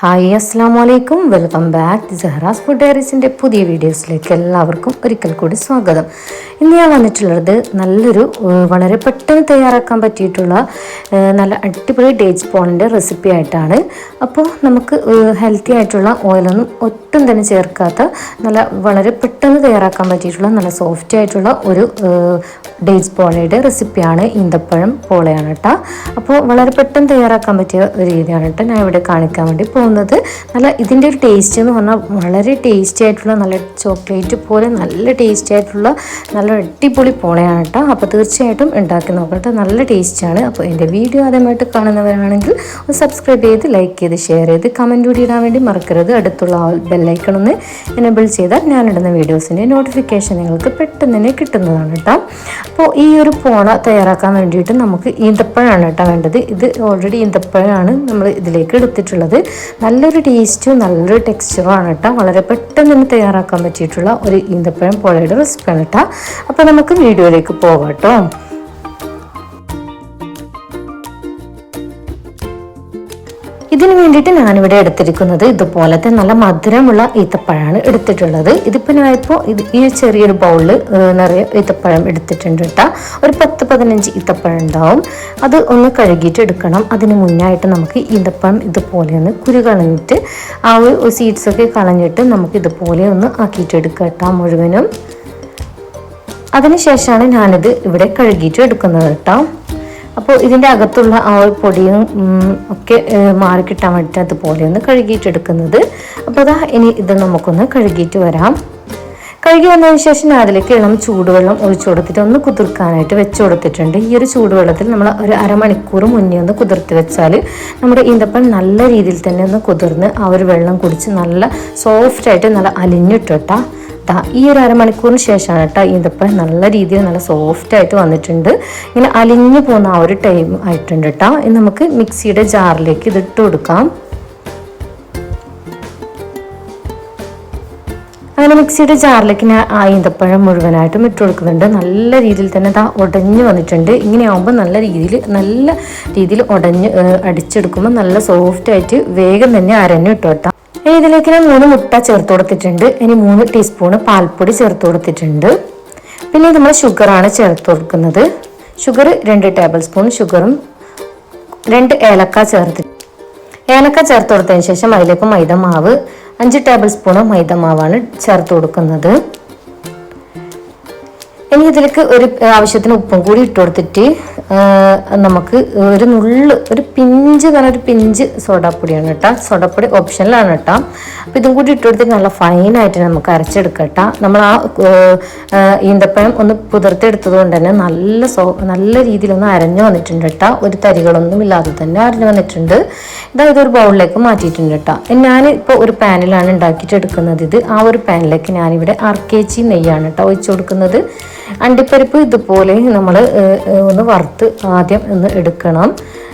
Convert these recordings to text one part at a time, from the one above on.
Hi അസ്സാം വലൈക്കും welcome back Jaharas food ഡയറീസിന്റെ പുതിയ വീഡിയോസിലേക്ക് എല്ലാവർക്കും ഒരിക്കൽ കൂടി സ്വാഗതം. ഇന്ന് ഞാൻ വന്നിട്ടുള്ളത് നല്ലൊരു വളരെ പെട്ടെന്ന് തയ്യാറാക്കാൻ പറ്റിയിട്ടുള്ള നല്ല അടിപൊളി ഡേറ്റ്സ് പോണിന്റെ റെസിപ്പി ആയിട്ടാണ്. അപ്പോൾ നമുക്ക് ഹെൽത്തി ആയിട്ടുള്ള ഓയിലൊന്നും ഒട്ടും തന്നെ ചേർക്കാത്ത നല്ല വളരെ പെട്ടെന്ന് തയ്യാറാക്കാൻ പറ്റിയിട്ടുള്ള നല്ല സോഫ്റ്റ് ആയിട്ടുള്ള ഒരു ഡേറ്റ്സ് പോളയുടെ റെസിപ്പിയാണ് ഈന്തപ്പഴം പോളയാണ് കേട്ടോ അപ്പോൾ വളരെ പെട്ടെന്ന് തയ്യാറാക്കാൻ പറ്റിയ രീതിയാണ് കേട്ടോ ഞാൻ ഇവിടെ കാണിക്കാൻ വേണ്ടി പോകുന്നത്. നല്ല ഇതിന്റെ ഒരു ടേസ്റ്റ് എന്ന് പറഞ്ഞാൽ വളരെ ടേസ്റ്റി ആയിട്ടുള്ള നല്ല ചോക്ലേറ്റ് പോലെ നല്ല ടേസ്റ്റി ആയിട്ടുള്ള നല്ല അടിപൊളി പോളയാണ് കേട്ടോ. അപ്പോൾ തീർച്ചയായിട്ടും ഉണ്ടാക്കി നോക്കട്ടെ. നല്ല ടേസ്റ്റാണ് അപ്പോൾ എന്റെ വീഡിയോ ആദ്യമായിട്ട് കാണുന്നവരാണെങ്കിൽ ഒന്ന് സബ്സ്ക്രൈബ് ചെയ്ത് ലൈക്ക് ചെയ്ത് ഷെയർ ചെയ്ത് കമന്റ് കൂടി ഇടാൻ വേണ്ടി മറക്കരുത്. അടുത്തുള്ള ബെല്ലൈക്കൺ ഒന്ന് എനേബിൾ ചെയ്താൽ ഞാനിടുന്ന വീഡിയോസിന്റെ നോട്ടിഫിക്കേഷൻ നിങ്ങൾക്ക് പെട്ടെന്ന് തന്നെ കിട്ടുന്നതാണ് കേട്ടോ. അപ്പോൾ ഈ ഒരു പോള തയ്യാറാക്കാൻ വേണ്ടിയിട്ട് നമുക്ക് ഈന്തപ്പഴമാണ് കേട്ടോ വേണ്ടത്. ഇത് ഓൾറെഡി ഈന്തപ്പഴമാണ് നമ്മൾ ഇതിലേക്ക് എടുത്തിട്ടുള്ളത്. നല്ലൊരു ടേസ്റ്റും നല്ലൊരു ടെക്സ്ചറും ആണ് കേട്ടോ. വളരെ പെട്ടെന്ന് തന്നെ തയ്യാറാക്കാൻ പറ്റിയിട്ടുള്ള ഒരു ഈന്തപ്പഴം പോളയുടെ റെസിപ്പിയാണ് കേട്ടോ. അപ്പോൾ നമുക്ക് വീഡിയോയിലേക്ക് പോകാട്ടോ ഇതിനു വേണ്ടിയിട്ട് ഞാനിവിടെ എടുത്തിരിക്കുന്നത് ഇതുപോലത്തെ നല്ല മധുരമുള്ള ഈത്തപ്പഴമാണ് എടുത്തിട്ടുള്ളത്. ഇതിപ്പോൾ ഞാനിപ്പോൾ ഇത് ഈ ചെറിയൊരു ബൗളിൽ നിറയെ ഈത്തപ്പഴം എടുത്തിട്ടുണ്ട് കേട്ടോ. ഒരു പത്ത് പതിനഞ്ച് ഈത്തപ്പഴം ഉണ്ടാവും. അത് ഒന്ന് കഴുകിയിട്ട് എടുക്കണം. അതിന് മുന്നായിട്ട് നമുക്ക് ഈന്തപ്പഴം ഇതുപോലെ ഒന്ന് കുരു കളഞ്ഞിട്ട് ആ ഒരു സീഡ്സൊക്കെ കളഞ്ഞിട്ട് നമുക്ക് ഇതുപോലെ ഒന്ന് ആക്കിയിട്ടെടുക്കാം കേട്ടോ മുഴുവനും. അതിനുശേഷമാണ് ഞാനിത് ഇവിടെ കഴുകിയിട്ട് എടുക്കുന്നത് കേട്ടോ. അപ്പോൾ ഇതിന്റെ അകത്തുള്ള ആ ഒരു പൊടിയും ഒക്കെ മാറി കിട്ടാൻ വേണ്ടിയിട്ട് അതുപോലെ ഒന്ന് കഴുകിയിട്ടെടുക്കുന്നത് അപ്പോൾ അതാ ഇനി ഇത് നമുക്കൊന്ന് കഴുകിയിട്ട് വരാം. കഴുകി വന്നതിന് ശേഷം ഞാൻ അതിലേക്ക് ഇളം ചൂടുവെള്ളം ഒഴിച്ചു കൊടുത്തിട്ട് ഒന്ന് കുതിർക്കാനായിട്ട് വെച്ച് കൊടുത്തിട്ടുണ്ട്. ഈ ഒരു ചൂടുവെള്ളത്തിൽ നമ്മൾ ഒരു അരമണിക്കൂർ മുന്നേ ഒന്ന് കുതിർത്ത് വെച്ചാൽ നമ്മുടെ ഈന്തപ്പഴം നല്ല രീതിയിൽ തന്നെ ഒന്ന് കുതിർന്ന് ആ ഒരു വെള്ളം കുടിച്ച് നല്ല സോഫ്റ്റായിട്ട് നല്ല അലിഞ്ഞിട്ടോട്ടാ ഈ ഒരു അരമണിക്കൂറിന് ശേഷമാണ് കേട്ടോ ഈന്തപ്പഴം നല്ല രീതിയിൽ നല്ല സോഫ്റ്റ് ആയിട്ട് വന്നിട്ടുണ്ട്. ഇങ്ങനെ അലിഞ്ഞു പോകുന്ന ആ ഒരു ടൈം ആയിട്ടുണ്ട് കേട്ടോ. ഇനി നമുക്ക് മിക്സിയുടെ ജാറിലേക്ക് ഇതിട്ട് കൊടുക്കാം. അങ്ങനെ മിക്സിയുടെ ജാറിലേക്ക് ഞാൻ ആ ഈന്തപ്പഴം മുഴുവനായിട്ടും ഇട്ട് കൊടുക്കുന്നുണ്ട്. നല്ല രീതിയിൽ തന്നെ ഇതാ ഉടഞ്ഞു വന്നിട്ടുണ്ട്. ഇങ്ങനെയാവുമ്പോൾ നല്ല രീതിയിൽ നല്ല രീതിയിൽ ഉടഞ്ഞ് അടിച്ചെടുക്കുമ്പോൾ നല്ല സോഫ്റ്റ് ആയിട്ട് വേഗം തന്നെ അരഞ്ഞു കേട്ടോ. ഇനി ഇതിലേക്ക് ഞാൻ മൂന്ന് മുട്ട ചേർത്ത് കൊടുത്തിട്ടുണ്ട്. ഇനി മൂന്ന് ടീസ്പൂണ് പാൽപ്പൊടി ചേർത്ത് കൊടുത്തിട്ടുണ്ട്. പിന്നെ നമ്മൾ ഷുഗറാണ് ചേർത്ത് കൊടുക്കുന്നത്. ഷുഗർ രണ്ട് ടേബിൾ സ്പൂൺ ഷുഗറും രണ്ട് ഏലക്ക ചേർത്ത് ഏലക്ക ചേർത്ത് കൊടുത്തതിന് ശേഷം അതിലേക്ക് മൈദ മാവ് അഞ്ച് ടേബിൾ സ്പൂണ് മൈദ മാവാണ് ചേർത്ത് കൊടുക്കുന്നത്. ഇനി ഇതിലേക്ക് ഒരു ആവശ്യത്തിന് ഉപ്പും കൂടി ഇട്ട് കൊടുത്തിട്ട് നമുക്ക് ഒരു നുള്ള് ഒരു പിഞ്ച് തന്നെ ഒരു പിഞ്ച് സോഡാപ്പൊടിയാണ് കേട്ടോ. സോഡാപ്പൊടി ഓപ്ഷനിലാണ് കേട്ടോ. അപ്പോൾ ഇതും കൂടി ഇട്ട് കൊടുത്തിട്ട് നല്ല ഫൈനായിട്ട് നമുക്ക് അരച്ചെടുക്കട്ടോ. നമ്മൾ ആ ഈന്തപ്പഴം ഒന്ന് പുതിർത്തെടുത്തത് കൊണ്ട് തന്നെ നല്ല സോ നല്ല രീതിയിലൊന്ന് അരഞ്ഞു വന്നിട്ടുണ്ട് കേട്ടോ. ഒരു തരികളൊന്നും ഇല്ലാതെ തന്നെ അരഞ്ഞു വന്നിട്ടുണ്ട്. ഇതാ ഇതൊരു ബൗളിലേക്ക് മാറ്റിയിട്ടുണ്ട് കേട്ടോ. ഞാൻ ഇപ്പോൾ ഒരു പാനിലാണ് ഉണ്ടാക്കിയിട്ട് എടുക്കുന്നത് ഇത്. ആ ഒരു പാനിലേക്ക് ഞാനിവിടെ അർക്കേച്ചി നെയ്യാണ് കേട്ടോ ഒഴിച്ചു കൊടുക്കുന്നത്. അണ്ടിപ്പരിപ്പ് ഇതുപോലെ നമ്മൾ ഒന്ന് വറുത്ത് ആദ്യം ഒന്ന് എടുക്കണം.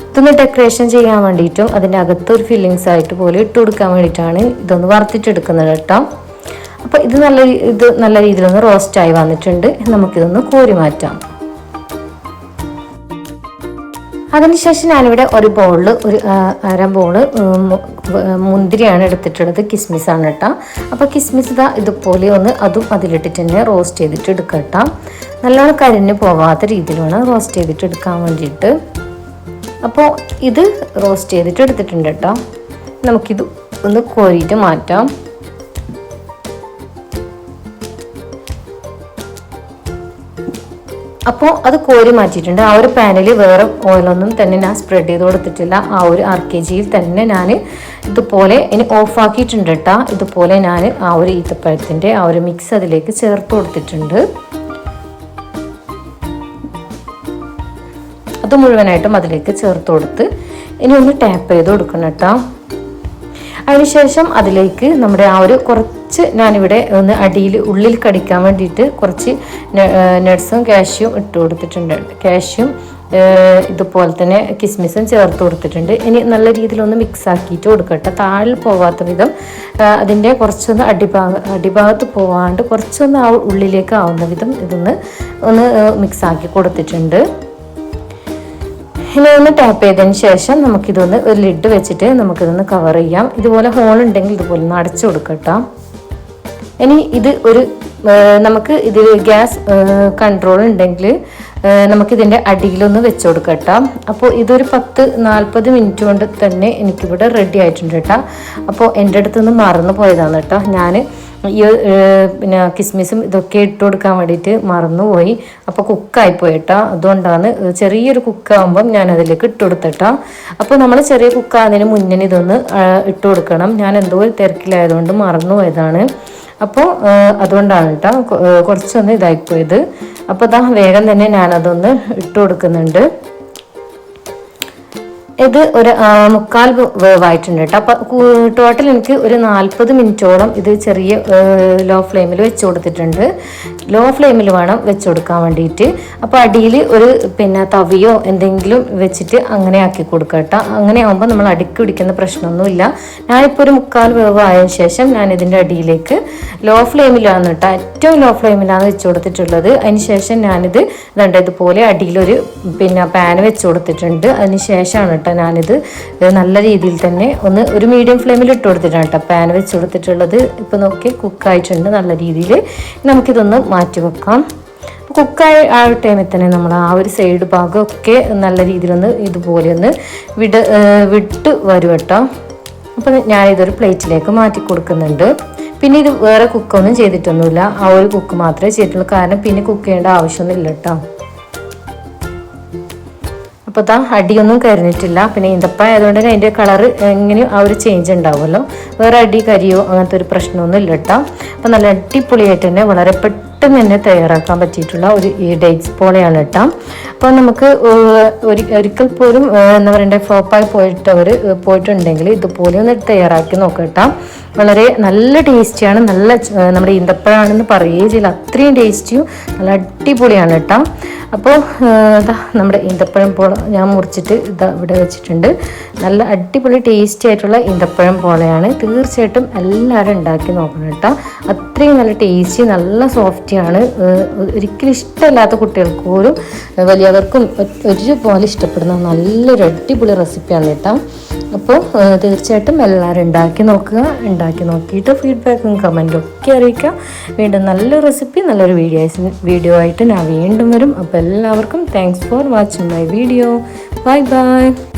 ഇതൊന്ന് ഡെക്കറേഷൻ ചെയ്യാൻ വേണ്ടിയിട്ടും അതിന്റെ അകത്ത് ഒരു ഫില്ലിങ്സ് ആയിട്ട് പോലെ ഇട്ട് കൊടുക്കാൻ വേണ്ടിയിട്ടാണ് ഇതൊന്ന് വറുത്തിട്ടെടുക്കുന്നത് കേട്ടോ. അപ്പോൾ ഇത് നല്ല ഇത് നല്ല രീതിയിലൊന്ന് റോസ്റ്റായി വന്നിട്ടുണ്ട്. നമുക്കിതൊന്ന് കോരി മാറ്റാം. അതിനുശേഷം ഞാനിവിടെ ഒരു ബോളിൽ ഒരു അര ബോൾ മുന്തിരിയാണ് എടുത്തിട്ടുള്ളത്. കിസ്മിസാണ് കേട്ടോ. അപ്പോൾ കിസ്മിസ് ഇതാ ഇതുപോലെ ഒന്ന് അതും അതിലിട്ടിട്ട് തന്നെ റോസ്റ്റ് ചെയ്തിട്ട് എടുക്കാം കേട്ടോ. നല്ലോണം കരിഞ്ഞ് പോകാത്ത രീതിയിലാണ് റോസ്റ്റ് ചെയ്തിട്ട് എടുക്കാൻ വേണ്ടിയിട്ട്. അപ്പോൾ ഇത് റോസ്റ്റ് ചെയ്തിട്ട് എടുത്തിട്ടുണ്ട് കേട്ടോ. നമുക്കിത് ഒന്ന് കോരിയിട്ട് മാറ്റാം. അപ്പോൾ അത് കോരി മാറ്റിയിട്ടുണ്ട്. ആ ഒരു പാനിൽ വേറെ ഓയിലൊന്നും തന്നെ ഞാൻ സ്പ്രെഡ് ചെയ്ത് കൊടുത്തിട്ടില്ല. ആ ഒരു ആർ കെ ജിയിൽ തന്നെ ഞാൻ ഇതുപോലെ ഇനി ഓഫാക്കിയിട്ടുണ്ട് കേട്ടോ ഇതുപോലെ ഞാൻ ആ ഒരു ഈത്തപ്പഴത്തിന്റെ ആ ഒരു മിക്സ് അതിലേക്ക് ചേർത്ത് കൊടുത്തിട്ടുണ്ട്. അത് മുഴുവനായിട്ടും അതിലേക്ക് ചേർത്ത് കൊടുത്ത് ഇനി ഒന്ന് ടാപ്പ് ചെയ്ത് കൊടുക്കണം കേട്ടോ അതിനുശേഷം അതിലേക്ക് നമ്മുടെ ആ ഒരു കുറച്ച് ഞാനിവിടെ ഒന്ന് അടിയിൽ ഉള്ളിൽ കടിക്കാൻ വേണ്ടിയിട്ട് കുറച്ച് നട്ട്സും കാഷ്യും ഇട്ട് കൊടുത്തിട്ടുണ്ട്. കാഷ്യും ഇതുപോലെ തന്നെ കിസ്മിസും ചേർത്ത് കൊടുത്തിട്ടുണ്ട്. ഇനി നല്ല രീതിയിലൊന്ന് മിക്സ് ആക്കിയിട്ട് കൊടുക്കട്ടെ. താഴെ പോവാത്ത വിധം അതിന്റെ കുറച്ചൊന്ന് അടിഭാഗ അടിഭാഗത്ത് പോവാണ്ട് കുറച്ചൊന്ന് ആ ഉള്ളിലേക്ക് ആവുന്ന വിധം ഇതൊന്ന് ഒന്ന് മിക്സ് ആക്കി കൊടുത്തിട്ടുണ്ട്. ഇനി ഒന്ന് ടാപ്പ് ചെയ്തതിന് ശേഷം നമുക്കിതൊന്ന് ഒരു ലിഡ് വെച്ചിട്ട് നമുക്കിതൊന്ന് കവർ ചെയ്യാം. ഇതുപോലെ ഹോൾ ഉണ്ടെങ്കിൽ ഇതുപോലെ ഒന്ന് അടച്ചു കൊടുക്കട്ടോ. ഇനി ഇത് ഒരു നമുക്ക് ഇതിൽ ഗ്യാസ് കൺട്രോൾ ഉണ്ടെങ്കിൽ നമുക്കിതിന്റെ അടിയിലൊന്ന് വെച്ച് കൊടുക്കട്ടോ അപ്പോൾ ഇതൊരു പത്ത് നാൽപ്പത് മിനിറ്റ് കൊണ്ട് തന്നെ എനിക്കിവിടെ റെഡി ആയിട്ടുണ്ട് കേട്ടോ അപ്പോൾ എന്റെ അടുത്ത് നിന്ന് മറന്നു പോയതാണ് കേട്ടോ ഞാൻ ഈ പിന്നെ കിസ്മിസും ഇതൊക്കെ ഇട്ട് കൊടുക്കാൻ വേണ്ടിയിട്ട് മറന്നുപോയി. അപ്പോൾ കുക്കായിപ്പോയി കേട്ടോ അതുകൊണ്ടാണ് ചെറിയൊരു കുക്കാകുമ്പം ഞാൻ അതിലേക്ക് ഇട്ട് കൊടുത്തട്ടോ അപ്പോൾ നമ്മൾ ചെറിയ കുക്കാകുന്നതിന് മുന്നേ ഇതൊന്ന് ഇട്ട് കൊടുക്കണം ഞാൻ എന്തോ ഒരു തിരക്കിലായതുകൊണ്ട് മറന്നുപോയതാണ്. അപ്പോൾ അതുകൊണ്ടാണ് കേട്ടോ കുറച്ചൊന്ന് ഇതായിപ്പോയത്. അപ്പോൾ അതാ വേഗം തന്നെ ഞാനതൊന്ന് ഇട്ട് കൊടുക്കുന്നുണ്ട് ഇത് ഒരു മുക്കാൽ വേവായിട്ടുണ്ട് കേട്ടോ. അപ്പം ടോട്ടൽ എനിക്ക് ഒരു നാൽപ്പത് മിനിറ്റോളം ഇത് ചെറിയ ലോ ഫ്ലെയിമിൽ വെച്ച് കൊടുത്തിട്ടുണ്ട്. ലോ ഫ്ലെയിമിൽ വേണം വെച്ച് കൊടുക്കാൻ വേണ്ടിയിട്ട്. അപ്പോൾ അടിയിൽ ഒരു പിന്നെ തവിയോ എന്തെങ്കിലും വെച്ചിട്ട് അങ്ങനെ ആക്കി കൊടുക്കുക കേട്ടോ. അങ്ങനെ ആകുമ്പോൾ നമ്മൾ അടുക്കി പിടിക്കുന്ന പ്രശ്നമൊന്നുമില്ല. ഞാനിപ്പോൾ ഒരു മുക്കാൽ വേവ് ആയതിനു ശേഷം ഞാൻ ഇതിന്റെ അടിയിലേക്ക് ലോ ഫ്ലെയിമിലാണ് കേട്ടോ ഏറ്റവും ലോ ഫ്ലെയിമിലാണ് വെച്ച് കൊടുത്തിട്ടുള്ളത്. അതിന് ശേഷം ഞാനിത് ഇതുണ്ട് ഇതുപോലെ അടിയിലൊരു പിന്നെ പാൻ വെച്ച് കൊടുത്തിട്ടുണ്ട്. അതിന് ശേഷമാണ് കേട്ടോ ഞാനിത് നല്ല രീതിയിൽ തന്നെ ഒന്ന് ഒരു മീഡിയം ഫ്ലെയിമിൽ ഇട്ട് കൊടുത്തിട്ടാണ് കേട്ടോ. പാൻ വെച്ച് കൊടുത്തിട്ടുള്ളത്. ഇപ്പോൾ നോക്കി കുക്കായിട്ടുണ്ട് നല്ല രീതിയിൽ. നമുക്കിതൊന്ന് മാറ്റി വെക്കാം. കുക്കായ ആ ടൈമിൽ തന്നെ നമ്മൾ ആ ഒരു സൈഡ് ഭാഗമൊക്കെ നല്ല രീതിയിലൊന്ന് ഇതുപോലെ ഒന്ന് വിട വിട്ട് വരും കേട്ടോ. അപ്പം ഞാനിതൊരു പ്ലേറ്റിലേക്ക് മാറ്റി കൊടുക്കുന്നുണ്ട്. പിന്നെ ഇത് വേറെ കുക്കൊന്നും ചെയ്തിട്ടൊന്നുമില്ല. ആ ഒരു കുക്ക് മാത്രമേ ചെയ്തിട്ടുള്ളൂ. കാരണം പിന്നെ കുക്ക് ചെയ്യേണ്ട ആവശ്യമൊന്നുമില്ല കേട്ടോ. അപ്പോൾ ഇതാ അടിയൊന്നും കരിഞ്ഞിട്ടില്ല. പിന്നെ ഈന്തപ്പഴം ആയതുകൊണ്ട് തന്നെ അതിന്റെ കളറ് എങ്ങനെയും ആ ഒരു ചേഞ്ച് ഉണ്ടാവുമല്ലോ. വേറെ അടി കരിയോ അങ്ങനത്തെ ഒരു പ്രശ്നമൊന്നും ഇല്ല കേട്ടോ അപ്പോൾ നല്ല അടിപൊളിയായിട്ട് തന്നെ വളരെ പെട്ടെന്ന് തന്നെ തയ്യാറാക്കാൻ പറ്റിയിട്ടുള്ള ഒരു ഈ ഡേറ്റ്സ് പോലെയാണ് കേട്ടോ അപ്പോൾ നമുക്ക് ഒരിക്കൽ പോലും എന്താ പറയണ്ടേ ഫ്ലോപ്പായി പോയിട്ടവർ പോയിട്ടുണ്ടെങ്കിൽ ഇതുപോലെ ഒന്ന് തയ്യാറാക്കി നോക്കാം കേട്ടോ വളരെ നല്ല ടേസ്റ്റിയാണ് നല്ല നമ്മുടെ ഈന്തപ്പഴമാണെന്ന് പറയുകയും ചെയ്യില്ല അത്രയും ടേസ്റ്റിയും നല്ല അടിപൊളിയാണ് കേട്ടോ അപ്പോൾ ഇതാ നമ്മുടെ ഈന്തപ്പഴം പോള ഞാൻ മുറിച്ചിട്ട് ഇതാ ഇവിടെ വെച്ചിട്ടുണ്ട്. നല്ല അടിപൊളി ടേസ്റ്റി ആയിട്ടുള്ള ഈന്തപ്പഴം പോളയാണ്. തീർച്ചയായിട്ടും എല്ലാവരും ഉണ്ടാക്കി നോക്കണം കേട്ടോ. അത്രയും നല്ല ടേസ്റ്റി നല്ല സോഫ്റ്റിയാണ് ഒരിക്കലും ഇഷ്ടമില്ലാത്ത കുട്ടികൾക്ക് പോലും വലിയവർക്കും ഒരുപോലെ ഇഷ്ടപ്പെടുന്ന നല്ലൊരു അടിപൊളി റെസിപ്പിയാണ് കേട്ടോ. അപ്പോൾ തീർച്ചയായിട്ടും എല്ലാവരും ഉണ്ടാക്കി നോക്കുക. ഉണ്ടാക്കി നോക്കിയിട്ട് ഫീഡ്ബാക്കും കമന്റും ഒക്കെ അറിയിക്കുക. വീണ്ടും നല്ല റെസിപ്പി നല്ലൊരു വീഡിയോസ് വീഡിയോ ആയിട്ട് ഞാൻ വീണ്ടും വരും. അപ്പോൾ എല്ലാവർക്കും thanks for watching my video bye bye